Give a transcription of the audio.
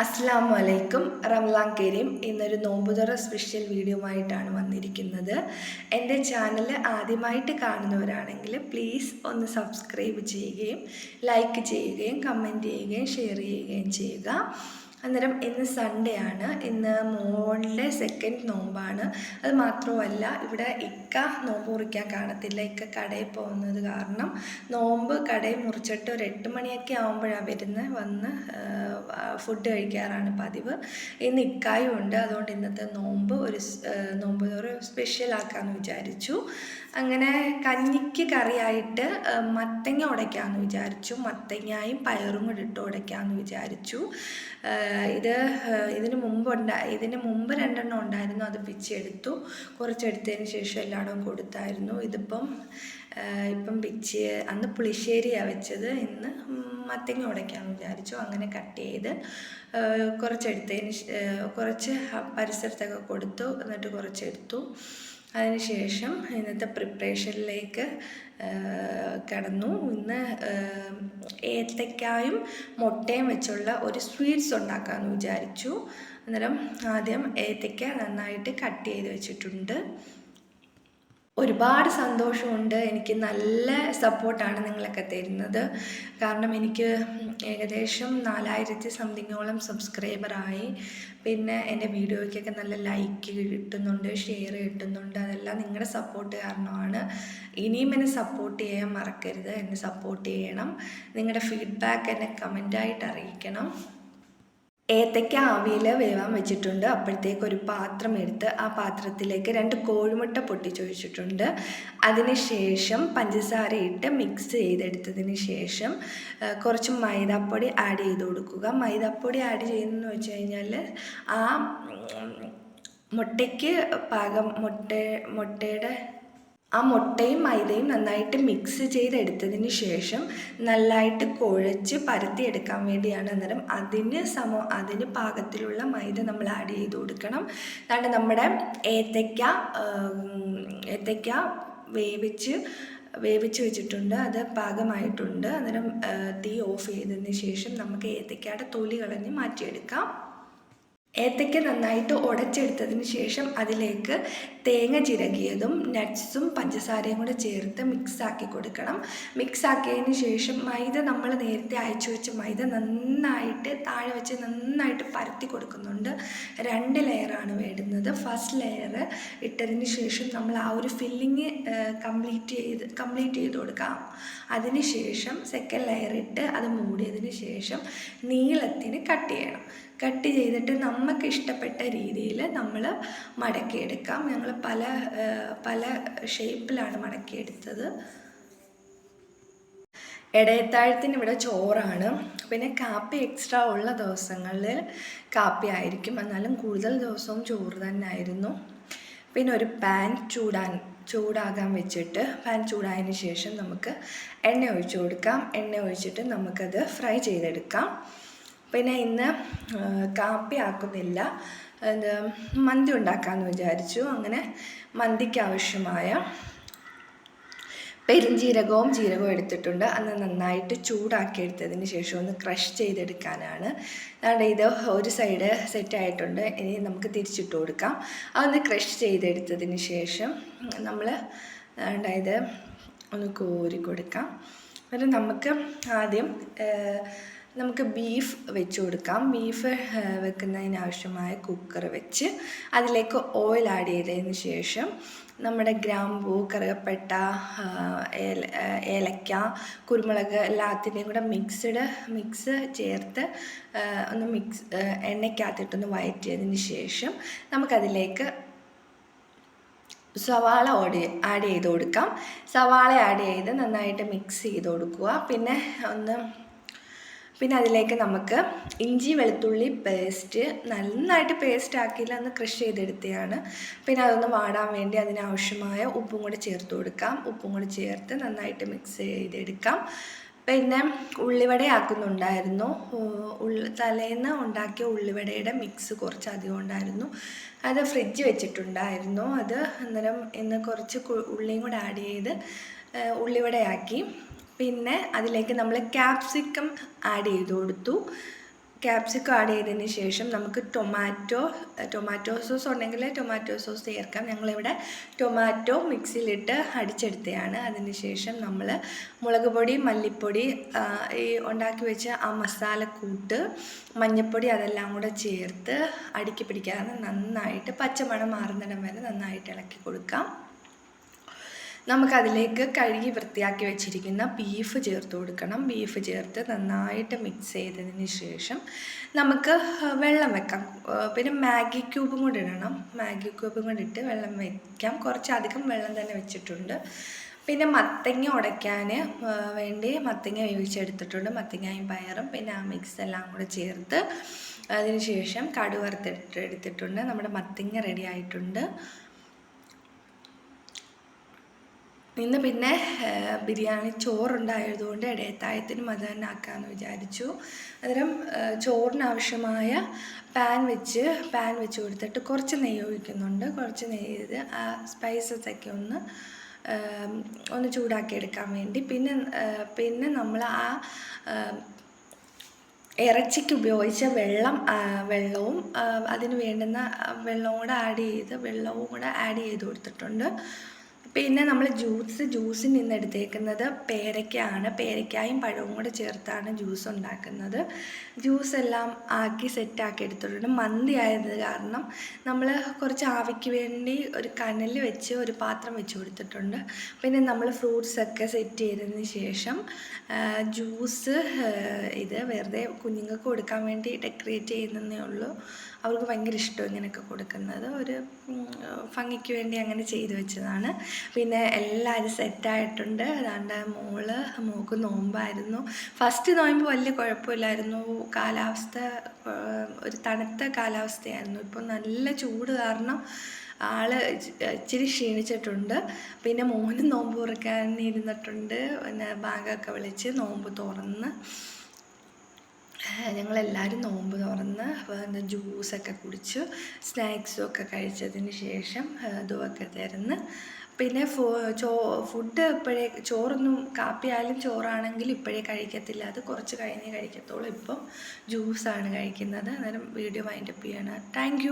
അസ്സാം വലൈക്കും റംലാൻ കരീം ഇന്നൊരു നോമ്പുതുറ സ്പെഷ്യൽ വീഡിയോ ആയിട്ടാണ് വന്നിരിക്കുന്നത്. എന്റെ ചാനൽ ആദ്യമായിട്ട് കാണുന്നവരാണെങ്കിൽ പ്ലീസ് ഒന്ന് സബ്സ്ക്രൈബ് ചെയ്യുകയും ലൈക്ക് ചെയ്യുകയും കമന്റ് ചെയ്യുകയും ഷെയർ ചെയ്യുകയും ചെയ്യുക. അന്നേരം ഇന്ന് സൺഡേ ആണ്. ഇന്ന് മോളിലെ സെക്കൻഡ് നോമ്പാണ്. അത് മാത്രമല്ല ഇവിടെ ഇക്ക നോമ്പ് മുറിക്കാൻ കാണത്തില്ല. ഇക്ക കടയിൽ പോകുന്നത് കാരണം നോമ്പ് കടയിൽ മുറിച്ചിട്ട് ഒരു എട്ട് മണിയൊക്കെ ആകുമ്പോഴാണ് വരുന്നത് വന്ന് ഫുഡ് കഴിക്കാറാണ് പതിവ്. ഇന്ന് ഇക്കായും ഉണ്ട്. അതുകൊണ്ട് ഇന്നത്തെ നോമ്പ് ഒരു നോമ്പ് ഒരു സ്പെഷ്യൽ ആക്കാമെന്ന് വിചാരിച്ചു. അങ്ങനെ കഞ്ഞിക്ക് കറിയായിട്ട് മത്തങ്ങ ഉടയ്ക്കാമെന്ന് വിചാരിച്ചു. മത്തങ്ങയും പയറും കൂടി ഇട്ട് ഉടയ്ക്കാമെന്ന് വിചാരിച്ചു. ഇത് ഇതിന് മുമ്പ് ഉണ്ടാ ഇതിന് മുമ്പ് രണ്ടെണ്ണം ഉണ്ടായിരുന്നു. അത് പിച്ചെടുത്തു കുറച്ചെടുത്തതിന് ശേഷം എല്ലായിടവും കൊടുത്തായിരുന്നു. ഇതിപ്പം ഇപ്പം പിച്ച് അന്ന് പുളിശ്ശേരിയാണ് വെച്ചത്. ഇന്ന് മത്തങ്ങ ഉടയ്ക്കാമെന്ന് വിചാരിച്ചു. അങ്ങനെ കട്ട് ചെയ്ത് കുറച്ചെടുത്തതിന് കുറച്ച് പരിസരത്തൊക്കെ കൊടുത്തു. എന്നിട്ട് കുറച്ചെടുത്തു. അതിനുശേഷം ഇന്നത്തെ പ്രിപ്പറേഷനിലേക്ക് കടന്നു. ഇന്ന് ഏത്തക്കായും മുട്ടയും വെച്ചുള്ള ഒരു സ്വീറ്റ്സ് ഉണ്ടാക്കാമെന്ന് വിചാരിച്ചു. അന്നേരം ആദ്യം ഏത്തക്ക നന്നായിട്ട് കട്ട് ചെയ്ത് വെച്ചിട്ടുണ്ട്. ഒരുപാട് സന്തോഷമുണ്ട്. എനിക്ക് നല്ല സപ്പോർട്ടാണ് നിങ്ങളൊക്കെ തരുന്നത്. കാരണം എനിക്ക് ഏകദേശം നാലായിരത്തി സംതിങ്ങോളം സബ്സ്ക്രൈബറായി. പിന്നെ എന്റെ വീഡിയോയ്ക്കൊക്കെ നല്ല ലൈക്ക് കിട്ടുന്നുണ്ട് ഷെയർ കിട്ടുന്നുണ്ട്. അതെല്ലാം നിങ്ങളുടെ സപ്പോർട്ട് കാരണമാണ്. ഇനിയും എന്നെ സപ്പോർട്ട് ചെയ്യാൻ മറക്കരുത്. എന്നെ സപ്പോർട്ട് ചെയ്യണം. നിങ്ങളുടെ ഫീഡ്ബാക്ക് എന്നെ കമന്റായിട്ട് അറിയിക്കണം. ഏത്തയ്ക്ക ആവിയിൽ വേവാൻ വെച്ചിട്ടുണ്ട്. അപ്പോഴത്തേക്ക് ഒരു പാത്രം എടുത്ത് ആ പാത്രത്തിലേക്ക് രണ്ട് കോഴിമുട്ട പൊട്ടിച്ചൊഴിച്ചിട്ടുണ്ട്. അതിന് ശേഷം പഞ്ചസാര ഇട്ട് മിക്സ് ചെയ്തെടുത്തതിന് ശേഷം കുറച്ച് മൈദാപ്പൊടി ആഡ് ചെയ്ത് കൊടുക്കുക. മൈദാപ്പൊടി ആഡ് ചെയ്യുന്നതെന്ന് വെച്ച് കഴിഞ്ഞാൽ ആ മുട്ടയ്ക്ക് പാകം മുട്ട മുട്ടയുടെ ആ മുട്ടയും മൈദയും നന്നായിട്ട് മിക്സ് ചെയ്തെടുത്തതിന് ശേഷം നല്ലതായിട്ട് കുഴച്ച് പരത്തിയെടുക്കാൻ വേണ്ടിയാണ് അന്നേരം അതിന് സമ അതിന് പാകത്തിലുള്ള മൈദ നമ്മൾ ആഡ് ചെയ്ത് കൊടുക്കണം. അതാണ്ട് നമ്മുടെ ഏത്തയ്ക്ക ഏത്തയ്ക്ക വേവിച്ച് വേവിച്ച് വെച്ചിട്ടുണ്ട്. അത് പാകമായിട്ടുണ്ട്. അന്നേരം തീ ഓഫ് ചെയ്തതിന് ശേഷം നമുക്ക് ഏത്തയ്ക്കയുടെ തൊലി കളഞ്ഞ് മാറ്റിയെടുക്കാം. ഏത്തയ്ക്ക നന്നായിട്ട് ഉടച്ചെടുത്തതിന് ശേഷം അതിലേക്ക് തേങ്ങ ചിരകിയതും നട്ട്സും പഞ്ചസാരയും കൂടെ ചേർത്ത് മിക്സാക്കി കൊടുക്കണം. മിക്സാക്കിയതിന് ശേഷം മൈദ നമ്മൾ നേരത്തെ അയച്ചു വെച്ച മൈദ നന്നായിട്ട് താഴെ വെച്ച് നന്നായിട്ട് പരത്തി കൊടുക്കുന്നുണ്ട്. രണ്ട് ലെയറാണ് വേണ്ടുന്നത്. ഫസ്റ്റ് ലെയർ ഇട്ടതിന് ശേഷം നമ്മൾ ആ ഒരു ഫില്ലിങ് കംപ്ലീറ്റ് ചെയ്ത് കംപ്ലീറ്റ് ചെയ്ത് കൊടുക്കാം. അതിന് ശേഷം സെക്കൻഡ് ലെയർ ഇട്ട് അത് മൂടിയതിന് ശേഷം നീളത്തിന് കട്ട് ചെയ്യണം. കട്ട് ചെയ്തിട്ട് നമുക്ക് ഇഷ്ടപ്പെട്ട രീതിയിൽ നമ്മൾ മടക്കിയെടുക്കാം. ഞങ്ങൾ പല പല ഷേപ്പിലാണ് മടക്കിയെടുത്തത്. ഇടയത്താഴത്തിന് ഇവിടെ ചോറാണ്. പിന്നെ കാപ്പി എക്സ്ട്രാ ഉള്ള ദിവസങ്ങളിൽ കാപ്പി ആയിരിക്കും. എന്നാലും കൂടുതൽ ദിവസവും ചോറ് തന്നെ ആയിരുന്നു പിന്നെ ഒരു പാൻ ചൂടാൻ ചൂടാകാൻ വെച്ചിട്ട് പാൻ ചൂടായതിന് ശേഷം നമുക്ക് എണ്ണ ഒഴിച്ചു കൊടുക്കാം. എണ്ണ ഒഴിച്ചിട്ട് നമുക്കത് ഫ്രൈ ചെയ്തെടുക്കാം. പിന്നെ ഇന്ന് കാപ്പി ആക്കുന്നില്ല ഇത് മന്തി ഉണ്ടാക്കാമെന്ന് വിചാരിച്ചു. അങ്ങനെ മന്തിക്ക് ആവശ്യമായ പെരുംജീരകവും ജീരകവും എടുത്തിട്ടുണ്ട്. അന്ന് നന്നായിട്ട് ചൂടാക്കി എടുത്തതിന് ശേഷം ഒന്ന് ക്രഷ് ചെയ്തെടുക്കാനാണ്. അതുകൊണ്ട് ഇത് ഒരു സൈഡ് സെറ്റ് ആയിട്ടുണ്ട്. ഇനി നമുക്ക് തിരിച്ചിട്ട് കൊടുക്കാം. അതൊന്ന് ക്രഷ് ചെയ്തെടുത്തതിന് ശേഷം നമ്മൾ അതായത് ഒന്ന് കോരി കൊടുക്കാം. എന്നിട്ട് നമുക്ക് ആദ്യം നമുക്ക് ബീഫ് വെച്ച് കൊടുക്കാം. ബീഫ് വെക്കുന്നതിനാവശ്യമായ കുക്കർ വെച്ച് അതിലേക്ക് ഓയിൽ ആഡ് ചെയ്തതിന് ശേഷം നമ്മുടെ ഗ്രാമ്പൂ കറുകപ്പട്ട ഏലക്ക കുരുമുളക് എല്ലാത്തിന്റെയും കൂടെ മിക്സ്ഡ് മിക്സ് ചേർത്ത് ഒന്ന് മിക്സ് എണ്ണയ്ക്കകത്തിട്ടൊന്ന് വയറ്റിയതിന് ശേഷം നമുക്കതിലേക്ക് സവാള ഓഡ് ആഡ് ചെയ്ത് കൊടുക്കാം. സവാള ആഡ് ചെയ്ത് നന്നായിട്ട് മിക്സ് ചെയ്ത് കൊടുക്കുക. പിന്നെ ഒന്ന് പിന്നെ അതിലേക്ക് നമുക്ക് ഇഞ്ചി വെളുത്തുള്ളി പേസ്റ്റ് നന്നായിട്ട് പേസ്റ്റ് ആക്കിയില്ല ഒന്ന് ക്രഷ് ചെയ്തെടുത്തതാണ് പിന്നെ അതൊന്ന് വാടാൻ വേണ്ടി അതിനാവശ്യമായ ഉപ്പും കൂടി ചേർത്ത് കൊടുക്കാം. ഉപ്പും കൂടി ചേർത്ത് നന്നായിട്ട് മിക്സ് ചെയ്തെടുക്കാം. പിന്നെ ഉള്ളിവട ആക്കുന്നുണ്ടായിരുന്നു. ഉള്ളി തലേന്ന് ഉണ്ടാക്കിയ ഉള്ളിവടയുടെ മിക്സ് കുറച്ച് അധികം ഉണ്ടായിരുന്നു. അത് ഫ്രിഡ്ജ് വെച്ചിട്ടുണ്ടായിരുന്നു. അത് അന്നേരം ഇന്ന് കുറച്ച് ഉള്ളിയും കൂടെ ആഡ് ചെയ്ത് ഉള്ളിവടയാക്കി. പിന്നെ അതിലേക്ക് നമ്മൾ ക്യാപ്സിക്കം ആഡ് ചെയ്ത് കൊടുത്തു. ക്യാപ്സിക്കം ആഡ് ചെയ്തതിന് ശേഷം നമുക്ക് ടൊമാറ്റോ ടൊമാറ്റോ സോസ് ഉണ്ടെങ്കിൽ ടൊമാറ്റോ സോസ് ചേർക്കാം. ഞങ്ങളിവിടെ ടൊമാറ്റോ മിക്സിയിലിട്ട് അടിച്ചെടുത്തതാണ് അതിന് ശേഷം നമ്മൾ മുളക് പൊടി മല്ലിപ്പൊടി ഈ ഉണ്ടാക്കി വെച്ച ആ മസാലക്കൂട്ട് മഞ്ഞൾപ്പൊടി അതെല്ലാം കൂടെ ചേർത്ത് അടുക്കി പിടിക്കാതെ നന്നായിട്ട് പച്ചമണം മാറുന്നിടം വരെ നന്നായിട്ട് ഇളക്കി കൊടുക്കാം. നമുക്കതിലേക്ക് കഴുകി വൃത്തിയാക്കി വെച്ചിരിക്കുന്ന ബീഫ് ചേർത്ത് കൊടുക്കണം. ബീഫ് ചേർത്ത് നന്നായിട്ട് മിക്സ് ചെയ്തതിന് ശേഷം നമുക്ക് വെള്ളം വെക്കാം. പിന്നെ മാഗി ക്യൂബും കൂടി ഇടണം. മാഗി ക്യൂബും കൂടി ഇട്ട് വെള്ളം വയ്ക്കാം കുറച്ചധികം വെള്ളം തന്നെ വെച്ചിട്ടുണ്ട്. പിന്നെ മത്തങ്ങ ഉടയ്ക്കാൻ വേണ്ടി മത്തങ്ങ വേവിച്ചെടുത്തിട്ടുണ്ട്. മത്തങ്ങയും പയറും പിന്നെ ആ മിക്സ് എല്ലാം കൂടെ ചേർത്ത് അതിനുശേഷം ശേഷം കടുക് വറുത്തെടുത്ത് എടുത്തിട്ടുണ്ട്. നമ്മുടെ മത്തങ്ങ റെഡി ആയിട്ടുണ്ട്. ഇന്ന് പിന്നെ ബിരിയാണി ചോറുണ്ടായതുകൊണ്ട് ഇടയത്തായത്തിനും അത് തന്നെ ആക്കാമെന്ന് വിചാരിച്ചു. അന്നേരം ചോറിനാവശ്യമായ പാൻ വെച്ച് പാൻ വെച്ച് കൊടുത്തിട്ട് കുറച്ച് നെയ്യ് ഒഴിക്കുന്നുണ്ട്. കുറച്ച് നെയ്യ് ചെയ്ത് ആ സ്പൈസസ് ഒക്കെ ഒന്ന് ഒന്ന് ചൂടാക്കി എടുക്കാൻ വേണ്ടി. പിന്നെ പിന്നെ നമ്മൾ ആ ഇറച്ചിക്ക് ഉപയോഗിച്ച വെള്ളം വെള്ളവും അതിന് വേണ്ടുന്ന വെള്ളവും കൂടെ ആഡ് ചെയ്ത് വെള്ളവും കൂടെ ആഡ് ചെയ്ത് കൊടുത്തിട്ടുണ്ട്. പിന്നെ നമ്മൾ ജ്യൂസ് ജ്യൂസിൽ നിന്ന് എടുത്തേക്കുന്നത് പേരയ്ക്കയാണ് പേരയ്ക്കായും പഴവും കൂടെ ചേർത്താണ് ജ്യൂസ് ഉണ്ടാക്കുന്നത്. ജ്യൂസ് എല്ലാം ആക്കി സെറ്റാക്കി എടുത്തിട്ടുണ്ട്. മന്തി ആയത് കാരണം നമ്മൾ കുറച്ച് ആവിക്ക് വേണ്ടി ഒരു കനൽ വെച്ച് ഒരു പാത്രം വെച്ച് കൊടുത്തിട്ടുണ്ട്. പിന്നെ നമ്മൾ ഫ്രൂട്ട്സൊക്കെ സെറ്റ് ചെയ്തതിന് ശേഷം ജ്യൂസ് ഇത് വെറുതെ കുഞ്ഞുങ്ങൾക്ക് കൊടുക്കാൻ വേണ്ടി ഡെക്കറേറ്റ് ചെയ്യുന്നതേ ഉള്ളൂ. അവർക്ക് ഭയങ്കര ഇഷ്ടം ഇങ്ങനെയൊക്കെ കൊടുക്കുന്നത്. ഒരു ഭംഗിക്ക് വേണ്ടി അങ്ങനെ ചെയ്തു വെച്ചതാണ്. പിന്നെ എല്ലാവരും സെറ്റായിട്ടുണ്ട് അതാണ്ട് മോൾ മോക്ക് നോമ്പായിരുന്നു. ഫസ്റ്റ് നോയമ്പ് വലിയ കുഴപ്പമില്ലായിരുന്നു. കാലാവസ്ഥ ഒരു തണുത്ത കാലാവസ്ഥയായിരുന്നു. ഇപ്പോൾ നല്ല ചൂട് കാരണം ആൾ ഇച്ചിരി ക്ഷീണിച്ചിട്ടുണ്ട്. പിന്നെ മോന് നോമ്പ് തുറക്കാൻ ഇരുന്നിട്ടുണ്ട് പിന്നെ ബാങ്കൊക്കെ വിളിച്ച് നോമ്പ് തുറന്ന്. ഞങ്ങളെല്ലാവരും നോമ്പ് തുറന്ന് എന്താ ജ്യൂസൊക്കെ കുടിച്ച് സ്നാക്സും ഒക്കെ കഴിച്ചതിന് ശേഷം ഇതുമൊക്കെ തരുന്ന്. പിന്നെ ഫു ചോ ഫുഡ് ഇപ്പോഴേ ചോറൊന്നും കാപ്പിയായാലും ചോറാണെങ്കിലും ഇപ്പോഴേ കഴിക്കത്തില്ല. അത് കുറച്ച് കഴിഞ്ഞേ കഴിക്കത്തുള്ളൂ. ഇപ്പം ജ്യൂസാണ് കഴിക്കുന്നത്. അന്നേരം വീഡിയോ വൈൻഡപ്പ് ചെയ്യണം. താങ്ക്